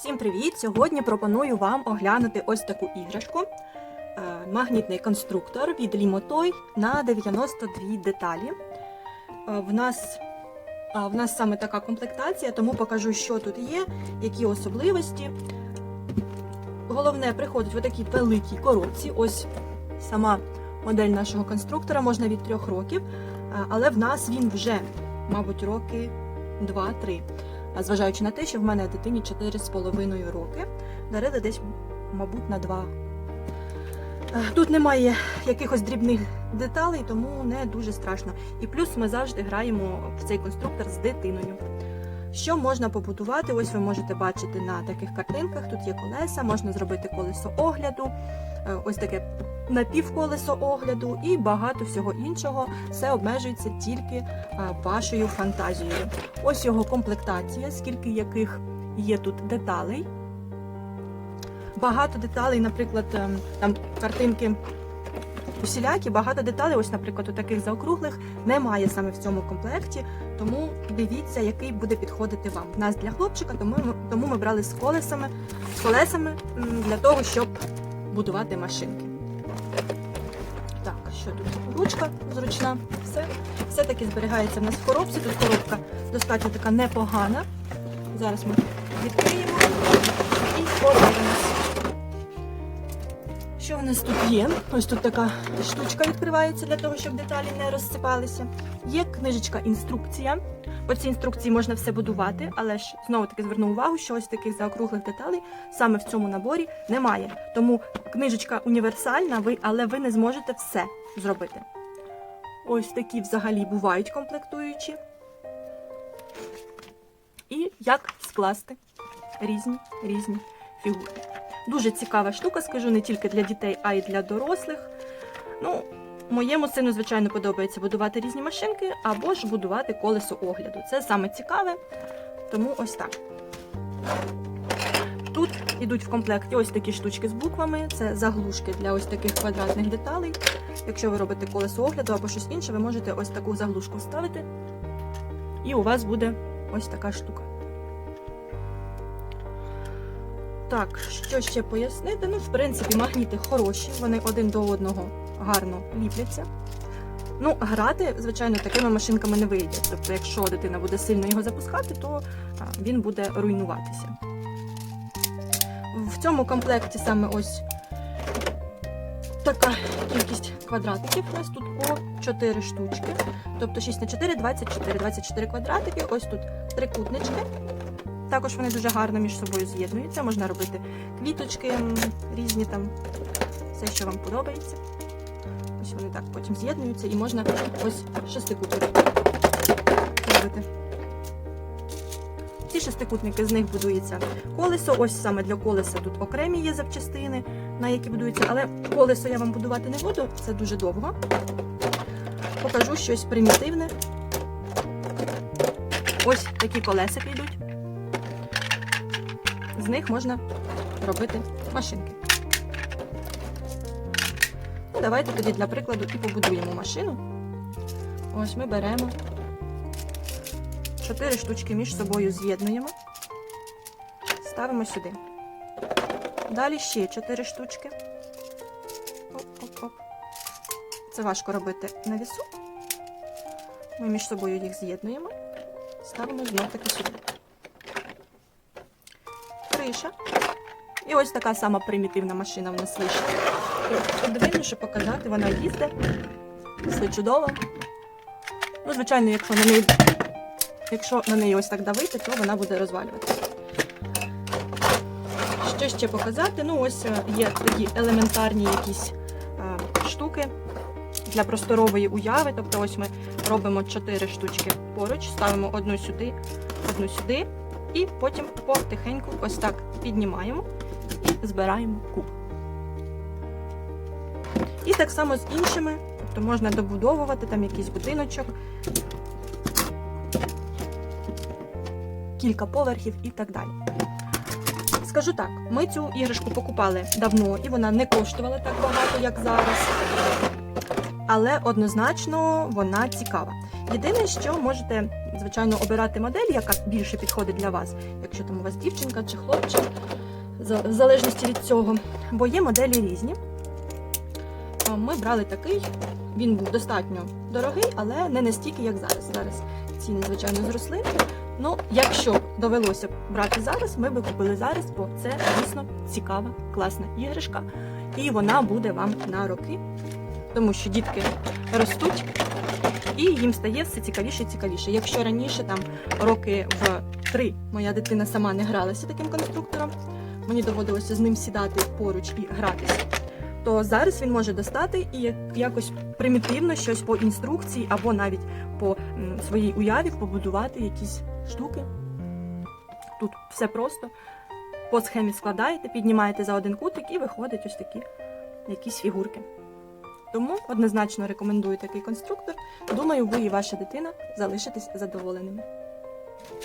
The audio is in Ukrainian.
Всім привіт! Сьогодні пропоную вам оглянути ось таку іграшку. Е, Магнітний конструктор від Limotoy на 92 деталі. Е, В нас, в нас саме така комплектація, тому покажу, що тут є, які особливості. Головне, приходить в такій великій коробці. Ось сама модель нашого конструктора можна від 3 років, е, але в нас він вже, мабуть, роки 2-3. Зважаючи на те, що в мене дитині 4,5 роки, дарили десь, мабуть, на 2. Е, Тут немає якихось дрібних деталей, тому не дуже страшно. І плюс ми завжди граємо в цей конструктор з дитиною. Що можна побудувати? Ось ви можете бачити на таких картинках. Тут є колеса, можна зробити колесо огляду, е, ось таке напівколесо огляду і багато всього іншого. Все обмежується тільки е, вашою фантазією. Ось його комплектація, скільки яких є тут деталей. Багато деталей, наприклад, ем, там картинки усілякі, багато деталей, ось, наприклад, у таких заокруглих немає саме в цьому комплекті. Тому дивіться, який буде підходити вам. У нас для хлопчика, тому ми, тому ми брали з колесами, з колесами для того, щоб будувати машинки. Так, що тут? Ручка зручна. Все, все таки зберігається в нас в коробці. Тут коробка достатньо така непогана. Зараз ми відкриємо і подивимось. Що в нас тут є? Ось тут така штучка відкривається для того, щоб деталі не розсипалися. Є книжечка інструкція. По цій інструкції можна все будувати, але ж знову таки зверну увагу, що ось таких заокруглих деталей саме в цьому наборі немає. Тому книжечка універсальна, але ви не зможете все зробити. Ось такі взагалі бувають комплектуючі. І як скласти різні різні фігури. Дуже цікава штука, скажу не тільки для дітей, а й для дорослих. Ну, моєму сину, звичайно, подобається будувати різні машинки або ж будувати колесо огляду. Це саме цікаве, тому ось так. Тут йдуть в комплекті ось такі штучки з буквами, це заглушки для ось таких квадратних деталей. Якщо ви робите колесо огляду або щось інше, ви можете ось таку заглушку вставити, і у вас буде ось така штука. Так, що ще пояснити? Ну, в принципі, магніти хороші, вони один до одного гарно ліпляться. Ну, грати, звичайно, такими машинками не вийде. Тобто, якщо дитина буде сильно його запускати, то він буде руйнуватися. В цьому комплекті саме ось така кількість квадратиків. У нас тут по 4 штучки. Тобто 6 на 4, 24, 24 квадратики. Ось тут трикутнички. Також вони дуже гарно між собою з'єднуються. Можна робити квіточки, різні там, все, що вам подобається. Ось вони так потім з'єднуються і можна ось шестикутник робити. Ці шестикутники з них будується колесо. Ось саме для колеса тут окремі є запчастини, на які будуються, але колесо я вам будувати не буду, це дуже довго. Покажу щось примітивне. Ось такі колеса підуть з них можна робити машинки. Ну, давайте тоді для прикладу і побудуємо машину. Ось ми беремо чотири штучки між собою з'єднуємо, ставимо сюди. Далі ще чотири штучки. Оп-оп-оп. Це важко робити на вісу. Ми між собою їх з'єднуємо, ставимо знов таки сюди криша. І ось така сама примітивна машина в нас вийшла. Подивимо, щоб показати, вона їздить. Все чудово. Ну, звичайно, якщо на неї, якщо на неї ось так давити, то вона буде розвалюватися. Що ще показати? Ну, ось е, є такі елементарні якісь а, штуки для просторової уяви. Тобто, ось ми робимо 4 штучки поруч, ставимо одну сюди, одну сюди. І потім потихеньку ось так піднімаємо і збираємо куб. І так само з іншими, тобто можна добудовувати там якийсь будиночок, кілька поверхів і так далі. Скажу так, ми цю іграшку покупали давно і вона не коштувала так багато, як зараз. але однозначно вона цікава. Єдине, що можете, звичайно, обирати модель, яка більше підходить для вас, якщо там у вас дівчинка чи хлопчик, в залежності від цього. Бо є моделі різні. Ми брали такий, він був достатньо дорогий, але не настільки, як зараз. Зараз ціни, звичайно, зросли. Ну, якщо б довелося брати зараз, ми би купили зараз, бо це дійсно цікава, класна іграшка, і вона буде вам на роки, тому що дітки ростуть, і їм стає все цікавіше і цікавіше. Якщо раніше, там роки в три, моя дитина сама не гралася таким конструктором, мені доводилося з ним сідати поруч і гратися. То зараз він може достати і якось примітивно щось по інструкції або навіть по своїй уяві побудувати якісь штуки. Тут все просто. По схемі складаєте, піднімаєте за один кутик і виходять ось такі якісь фігурки. Тому однозначно рекомендую такий конструктор. Думаю, ви і ваша дитина залишитесь задоволеними.